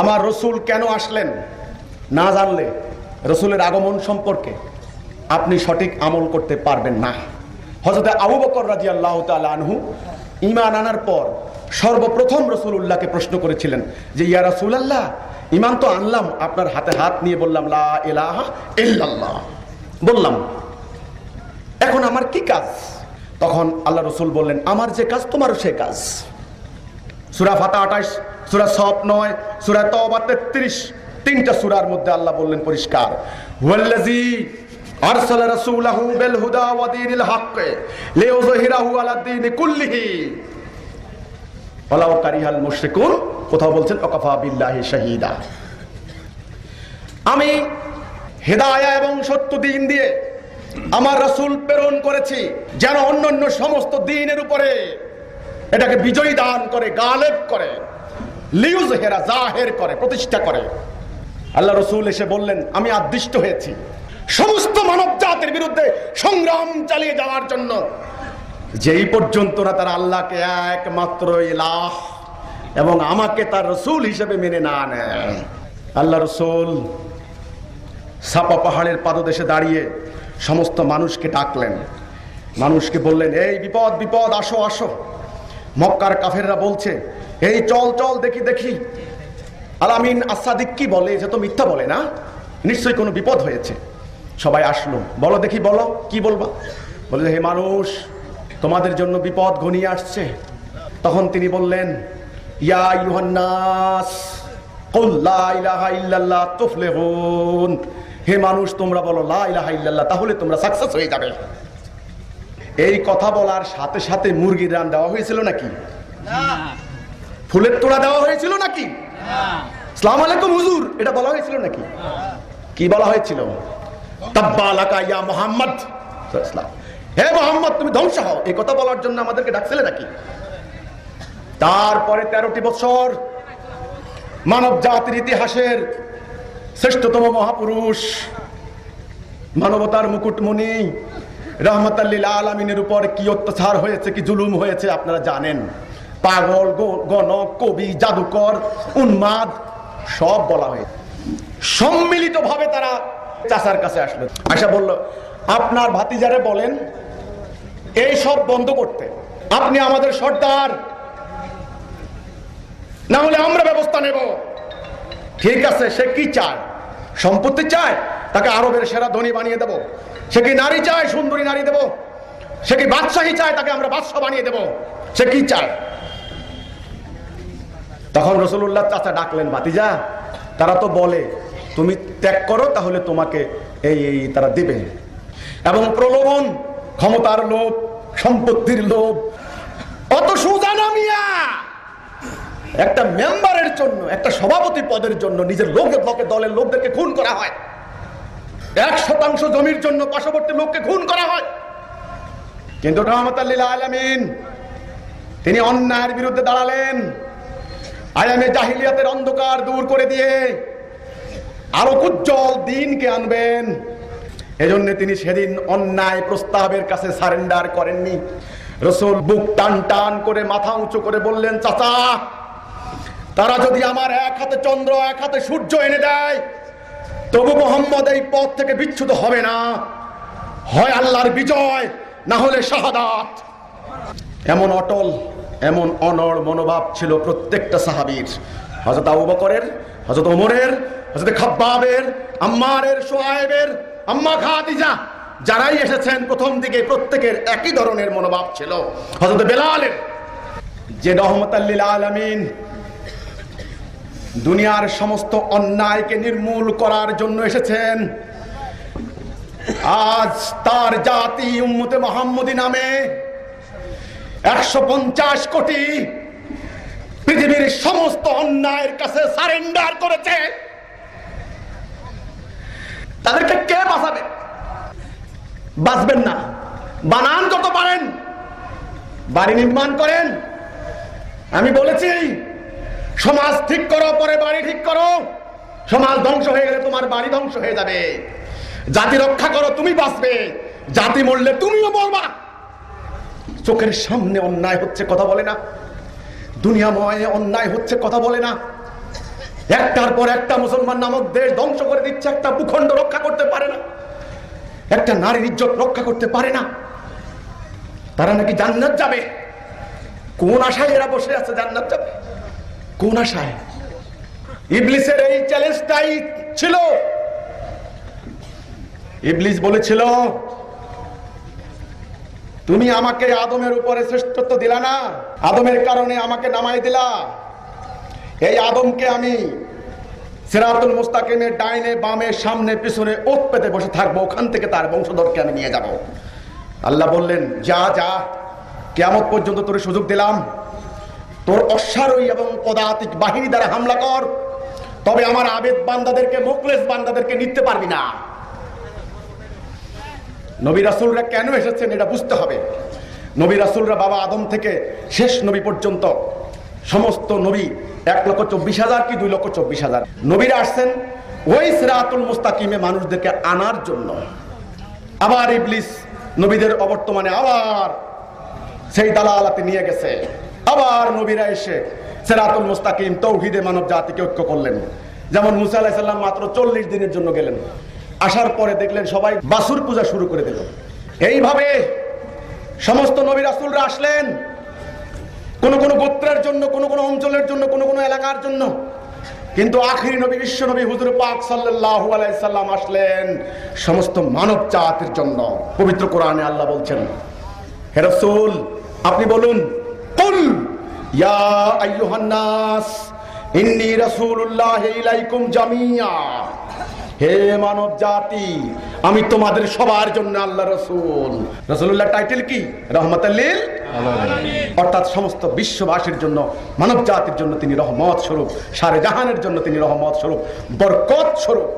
আমার রসুল কেন আসলেন? না জানলে রসুলের আগমন সম্পর্কে আপনি সঠিক আমল করতে পারবেন না। হজরত আবু বকর রাজি আল্লাহ আনহু ইমান আনার পর সর্বপ্রথম রসুল উল্লাহকে প্রশ্ন করেছিলেন যে, ইয়া রসুল আল্লাহ ইমান তো আনলাম, আপনার হাতে হাত নিয়ে বললাম, লা ইল্লাল্লাহ। বললাম, এখন আমার কি কাজ? তখন আল্লাহ রসুল বললেন, আমার যে কাজ, তোমারও সে কাজ। সুরা ফাতা আঠাশ, সুরা সব নয়, সুরা তবা তেত্রিশ, তিনটা সুরার মধ্যে আল্লাহ বললেন পরিষ্কার। কারিহাল কোথাও বলছেন আমি হেদায়া এবং সত্য দিন দিয়ে আমার রাসূল প্রেরণ করেছি, যেন অন্যান্য সমস্ত দিনের উপরে এটাকে বিজয়ী দান করে, গালেব করে, লিউজ হেরা, জাহের করে, প্রতিষ্ঠা করে। আল্লাহ রসুল এসে বললেন, আমি আদিষ্ট হয়েছি। সমস্ত মানব জাতির বিরুদ্ধে সংগ্রাম চালিয়ে যাওয়ার জন্য। যেই পর্যন্ত না তারা আল্লাহকে একমাত্র ইলাহ এবং আমাকে তার রসুল হিসেবে মেনে না নেয়। আল্লাহ রসুল সাপা পাহাড়ের পাদদেশে দাঁড়িয়ে সমস্ত মানুষকে ডাকলেন। মানুষকে বললেন, এই বিপদ বিপদ, আসো আসো। মক্কার কাফেররা বলছে, এই চল চল, দেখি দেখি। আলামিন আসাদিক কি বলে যে, তো মিথ্যা বলে না? নিশ্চয়ই কোনো বিপদ হয়েছে। সবাই আসলো। বলো দেখি, বলো, কি বলবা? বলে, হে মানুষ, তোমাদের জন্য বিপদ ঘনিয়ে আসছে। তখন তিনি বললেন, ইয়া ইউহান্নাস হে মানুষ, তোমরা বলো লা ইলাহা ইল্লাল্লাহ, তাহলে তোমরা সাকসেস হয়ে যাবে। এই কথা বলার সাথে সাথে মুরগির রান দেওয়া হয়েছিল নাকি? ফুলের তোড়া দেওয়া হয়েছিল নাকি? সালাম আলাইকুম হুজুর, এটা বলা হয়েছিল নাকি? কি বলা হয়েছিল? মোহাম্মদ। হে মোহাম্মদ, তুমি ধ্বংস হও। এই কথা বলার জন্য আমাদেরকে ডাকছিলে নাকি? তারপরে তেরোটি বছর মানব জাতির ইতিহাসের শ্রেষ্ঠতম মহাপুরুষ মানবতার মুকুটমণি রহমতাল্লিল আলমিনের উপর কি অত্যাচার হয়েছে, কি জুলুম হয়েছে, আপনারা জানেন। পাগল, গ- গণক, কবি, জাদুকর, উন্মাদ, সব বলা হয়েছে। সম্মিলিত ভাবে তারা চাষার কাছে আসলো। আশা বলল, আপনার ভাতিজারে বলেন, এই সব বন্ধ করতে। আপনি আমাদের সর্দার। না হলে আমরা ব্যবস্থা নেব। ঠিক আছে, সে কি চায়? সম্পত্তি চায়? তাকে আরবের সেরা ধনী বানিয়ে দেব। সে কি নারী চায় সুন্দরী নারী দেব? সে কি বাদশাহী চায় তাকে আমরা বাদশাহ বানিয়ে দেব? সে কি চায়? তখন রসুল্লাহ চাচা ডাকলেন, ভাতিজা, তারা তো বলে, তুমি ত্যাগ করো তাহলে তোমাকে এই এই তারা দিবে। এবং প্রলোভন, ক্ষমতার লোভ, সম্পত্তির লোভ, অত সুজা নামিয়া একটা মেম্বারের জন্য, একটা সভাপতি পদের জন্য নিজের লোকের লোকে দলের লোকদেরকে খুন করা হয়। এক শতাংশ জমির জন্য পার্শ্ববর্তী লোককে খুন করা হয়। কিন্তু তিনি অন্যায়ের বিরুদ্ধে দাঁড়ালেন। আয়ামে জাহিলিয়াতের অন্ধকার দূর করে দিয়ে আরও উজ্জ্বল দিনকে আনবেন। এজন্য তিনি সেদিন অন্যায় প্রস্তাবের কাছে সারেন্ডার করেননি। রসুল বুক টান টান করে মাথা উঁচু করে বললেন, চাচা, তারা যদি আমার এক হাতে চন্দ্র, এক হাতে সূর্য এনে দেয় তবু মোহাম্মদ এই পথ থেকে বিচ্ছুত হবে না। হয় আল্লাহর বিজয়, না হলে শাহাদাত। এমন অটল, এমন অনড় মনোভাব ছিল প্রত্যেকটা সাহাবীর। হজরত আবু বকরের হজরত ওমরের হজরত খাব্বাবের, আম্মারের সোহায়েবের আম্মা খাদিজা যারাই এসেছেন প্রথম দিকে প্রত্যেকের একই ধরনের মনোভাব ছিল। হজরত বেলালের, যে রহমতাল্লিল আলমিন দুনিয়ার সমস্ত অন্যায়কে নির্মূল করার জন্য এসেছেন। আজ তার জাতি উম্মতে মোহাম্মদী নামে একশো পঞ্চাশ কোটি পৃথিবীর সমস্ত অন্যায়ের কাছে সারেন্ডার করেছে। তাদেরকে কে বাঁচাবে? বাঁচবেন না। বানান যত পারেন? বাড়ি নির্মাণ করেন? আমি বলেছি সমাজ ঠিক করো, পরে বাড়ি ঠিক করো। সমাজ ধ্বংস হয়ে গেলে তোমার বাড়ি ধ্বংস হয়ে যাবে। জাতি রক্ষা করো, তুমি বাঁচবে। জাতি মরলে তুমিও মরবা। চোখের সামনে অন্যায় হচ্ছে কথা বলে না। দুনিয়াময় অন্যায় হচ্ছে কথা বলে না। একটার পর একটা মুসলমান নামক দেশ ধ্বংস করে দিচ্ছে, একটা ভূখণ্ড রক্ষা করতে পারে না। একটা নারীর ইজ্জত রক্ষা করতে পারে না। তারা নাকি জান্নাত যাবে। কোন আশায় এরা বসে আছে জান্নাত যাবে? কোন আশায়? ইবলিসের এই চ্যালেঞ্জটাই ছিল। ইবলিস বলেছিল, তুমি আমাকে আদমের উপরে শ্রেষ্ঠত্ব দিলা না। আদমের কারণে আমাকে নামাই দিলা। এই আদমকে আমি সিরাতুল মুস্তাকিমের ডাইনে, বামে, সামনে, পিছনে ওত পেতে বসে থাকব। ওখান থেকে তার বংশধরকে আমি নিয়ে যাব। আল্লাহ বললেন, যা যা। কেমন পর্যন্ত তোর সুযোগ দিলাম। তোর অশ্বারোহী এবং পদাতিক বাহিনী দ্বারা হামলা কর। তবে আমার আবেদ বান্দাদেরকে, মোকলেস বান্দাদেরকে নিতে পারবি না। নবী রাসুলরা কেন এসেছেন এটা বুঝতে হবে। নবী রাসুলরা বাবা আদম থেকে শেষ নবী পর্যন্ত সমস্ত নবী এক লক্ষ চব্বিশ হাজার কি দুই লক্ষ চব্বিশ হাজার? নবীরা আসছেন ওই সিরাতুল মুস্তাকিমে মানুষদেরকে আনার জন্য। আবার ইবলিস নবীদের অবর্তমানে আবার সেই দালালাতে নিয়ে গেছে। আবার নবীরা এসে সেরাতুল মুস্তাকিম, তৌহিদে মানব জাতিকে ঐক্য করলেন। যেমন মুসা আলাহিসাল্লাম মাত্র চল্লিশ দিনের জন্য গেলেন। আসার পরে দেখলেন সবাই বাসুর পূজা শুরু করে দিল। এইভাবে সমস্ত নবী রাসুলরা আসলেন। কোন কোন গোত্রের জন্য, কোন কোন অঞ্চলের জন্য, কোন কোন এলাকার জন্য। কিন্তু আখিরি নবী, বিশ্ব নবী হুজুর পাক সাল্লাল্লাহু আলাইসাল্লাম আসলেন সমস্ত মানব জাতির জন্য। পবিত্র কোরআনে আল্লাহ বলছেন, হে রাসূল আপনি বলুন, কুল, ইয়া আইয়ুহান নাস ইন্নী রাসূলুল্লাহ ইলাইকুম জামিয়া। হে মানব জাতি আমি তোমাদের সবার জন্য আল্লাহ রসুল। রসুল্লাহ টাইটেল কি? রহমতাল্লিল অর্থাৎ সমস্ত বিশ্ববাসীর জন্য মানব জাতির জন্য তিনি রহমত স্বরূপ, সারে জাহানের জন্য তিনি রহমত স্বরূপ, বরকত স্বরূপ।